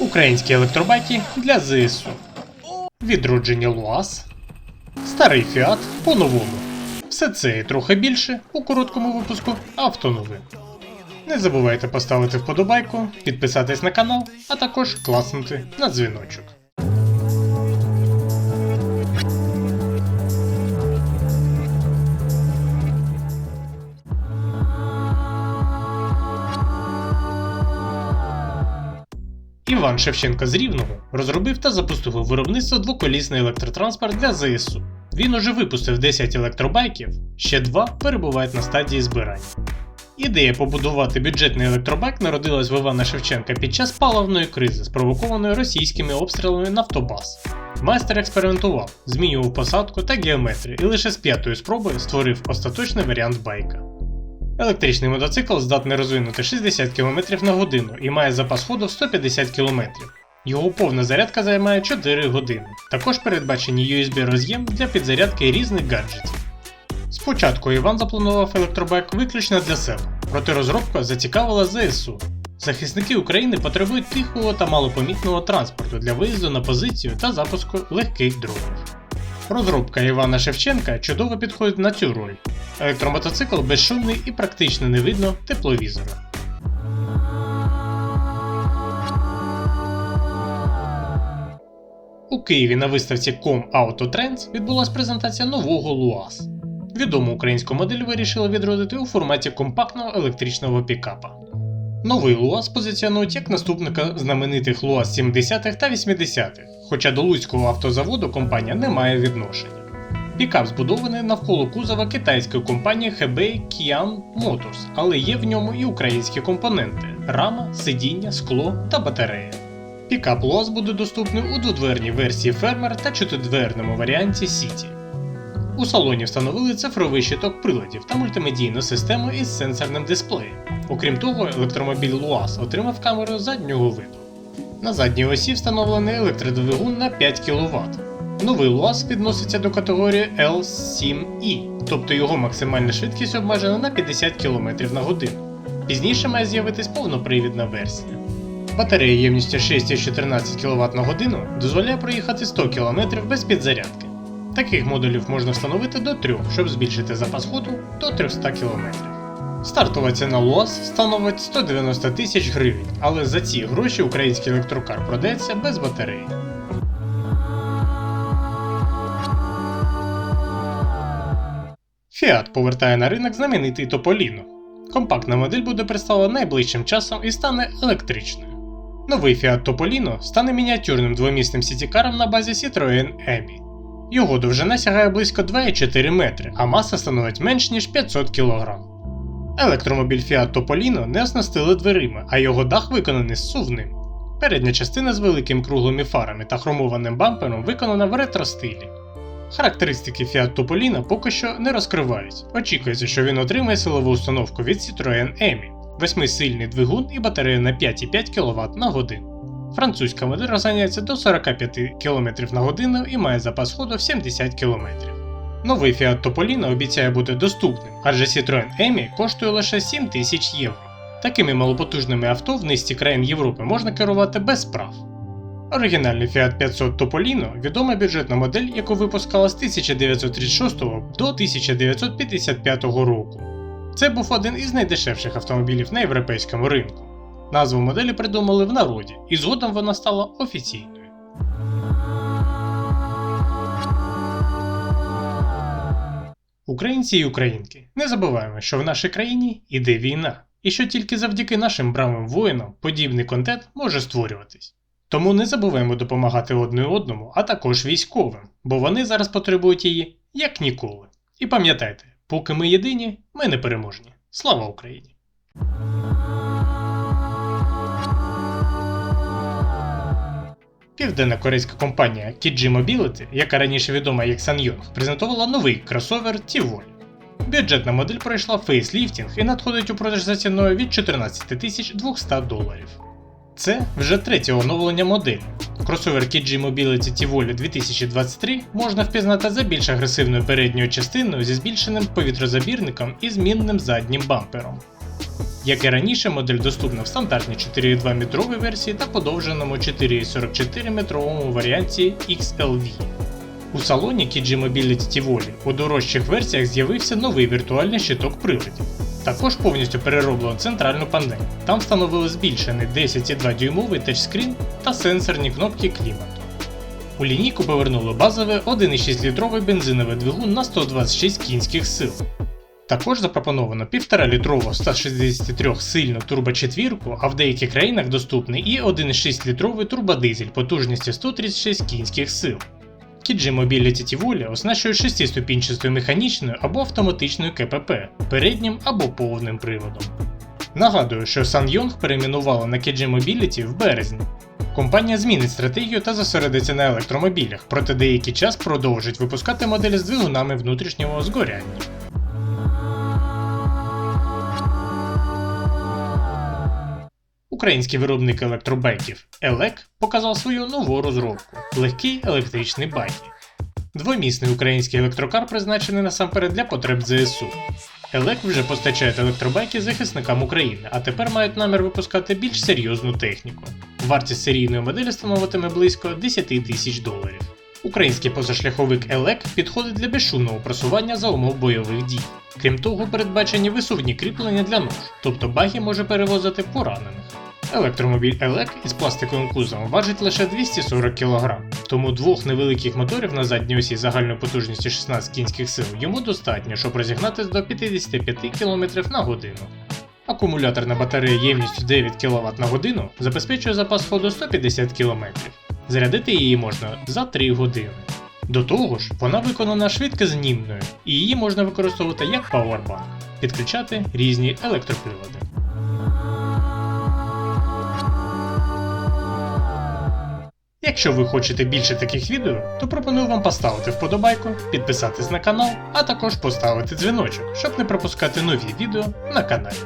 Українські електробайки для ЗСУ. Відродження ЛУАЗ. Старий Фіат по-новому. Все це і трохи більше у короткому випуску автоновин. Не забувайте поставити вподобайку, підписатись на канал, а також класнути на дзвіночок. Іван Шевченко з Рівного розробив та запустив у виробництво двоколісний електротранспорт для ЗСУ. Він уже випустив 10 електробайків, ще два перебувають на стадії збирання. Ідея побудувати бюджетний електробайк народилась в Івана Шевченка під час паливної кризи, спровокованої російськими обстрілами Нафтобаз. Майстер експериментував, змінював посадку та геометрію і лише з п'ятої спроби створив остаточний варіант байка. Електричний мотоцикл здатний розвинути 60 км на годину і має запас ходу 150 км. Його повна зарядка займає 4 години. Також передбачені USB роз'єм для підзарядки різних гаджетів. Спочатку Іван запланував електробайк виключно для себе, проте розробка зацікавила ЗСУ. Захисники України потребують тихого та малопомітного транспорту для виїзду на позицію та запуску легких дронів. Розробка Івана Шевченка чудово підходить на цю роль. Електромотоцикл безшумний і практично не видно тепловізора. У Києві на виставці Com Auto Trends відбулася презентація нового ЛУАЗ. Відому українську модель вирішили відродити у форматі компактного електричного пікапа. Новий ЛУАЗ позиціонують як наступника знаменитих ЛУАЗ 70-х та 80-х, хоча до Луцького автозаводу компанія не має відношення. Пікап збудований навколо кузова китайської компанії Hebei Kian Motors, але є в ньому і українські компоненти: рама, сидіння, скло та батарея. Пікап ЛУАЗ буде доступний у дводверній версії Fermer та чотиридверному варіанті City. У салоні встановили цифровий щиток приладів та мультимедійну систему із сенсорним дисплеєм. Окрім того, електромобіль ЛУАЗ отримав камеру заднього виду. На задній осі встановлений електродвигун на 5 кВт. Новий ЛУАЗ відноситься до категорії L7E, тобто його максимальна швидкість обмежена на 50 км на годину. Пізніше має з'явитись повнопривідна версія. Батарея ємністю 6,14 кВт на годину дозволяє проїхати 100 км без підзарядки. Таких модулів можна встановити до 3, щоб збільшити запас ходу до 300 км. Стартова ціна ЛОАЗ становить 190 тисяч гривень, але за ці гроші український електрокар продається без батареї. Fiat повертає на ринок знаменитий Тополіно. Компактна модель буде представлена найближчим часом і стане електричною. Новий Fiat Topolino стане мініатюрним двомісним сітікаром на базі Citroën Emi. Його довжина сягає близько 2,4 метри, а маса становить менш ніж 500 кг. Електромобіль Fiat Topolino не оснастили дверима, а його дах виконаний з сувним. Передня частина з великими круглими фарами та хромованим бампером виконана в ретро-стилі. Характеристики Fiat Topolino поки що не розкривають. Очікується, що він отримає силову установку від Citroën Emi, 8-сильний двигун і батарея на 5,5 кВт на годину. Французька модель розганяється до 45 км на годину і має запас ходу в 70 км. Новий Fiat Topolino обіцяє бути доступним, адже Citroën Emi коштує лише 7 тисяч євро. Такими малопотужними авто в низці країн Європи можна керувати без прав. Оригінальний Fiat 500 Topolino відома бюджетна модель, яку випускала з 1936 до 1955 року. Це був один із найдешевших автомобілів на європейському ринку. Назву моделі придумали в народі, і згодом вона стала офіційною. Українці і українки, не забуваємо, що в нашій країні іде війна, і що тільки завдяки нашим бравим воїнам подібний контент може створюватись. Тому не забуваємо допомагати одне одному, а також військовим, бо вони зараз потребують її як ніколи. І пам'ятайте, поки ми єдині, ми не переможні. Слава Україні! Південно-корейська компанія Kiji Mobility, яка раніше відома як Sanyong, презентувала новий кросовер Tivol. Бюджетна модель пройшла фейсліфтінг і надходить у продаж за ціною від 14 200 доларів. Це вже третє оновлення моделі. Кросовер KG Mobility Tivoli 2023 можна впізнати за більш агресивною передньою частиною зі збільшеним повітрозабірником і змінним заднім бампером. Як і раніше, модель доступна в стандартній 4,2 метровій версії та подовженому 4,44 метровому варіанті XLV. У салоні KG Mobility Tivoli у дорожчих версіях з'явився новий віртуальний щиток приладів. Також повністю перероблено центральну панель. Там встановили збільшений 10,2 дюймовий тачскрін та сенсорні кнопки клімату. У лінійку повернули базове 1,6 літровий бензиновий двигун на 126 кінських сил. Також запропоновано 1,5 літрову 163 сильну турбочетвірку, а в деяких країнах доступний і 1,6 літровий турбодизель потужністю 136 кінських сил. KG Mobility Tivoli оснащують 6-ступінчастою механічною або автоматичною КПП, переднім або повним приводом. Нагадую, що SsangYong перейменували на KG Mobility в березні. Компанія змінить стратегію та зосередиться на електромобілях, проте деякий час продовжить випускати моделі з двигунами внутрішнього згоряння. Український виробник електробайків ELEC показав свою нову розробку легкий електричний байк. Двомісний український електрокар призначений насамперед для потреб ЗСУ. ELEC вже постачає електробайки захисникам України, а тепер мають намір випускати більш серйозну техніку. Вартість серійної моделі становитиме близько 10 тисяч доларів. Український позашляховик ELEC підходить для безшумного просування за умов бойових дій. Крім того, передбачені висувні кріплення для нож, тобто багі може перевозити поранених. Електромобіль ELEC із пластиковим кузовом важить лише 240 кг, тому двох невеликих моторів на задній осі загальною потужністю 16 кінських сил йому достатньо, щоб розігнатись до 55 км на годину. Акумуляторна батарея ємністю 9 кВт на годину забезпечує запас ходу 150 км. Зарядити її можна за 3 години. До того ж, вона виконана швидкознімною, і її можна використовувати як пауербанк, підключати різні електроприлади. Якщо ви хочете більше таких відео, то пропоную вам поставити вподобайку, підписатись на канал, а також поставити дзвіночок, щоб не пропускати нові відео на каналі.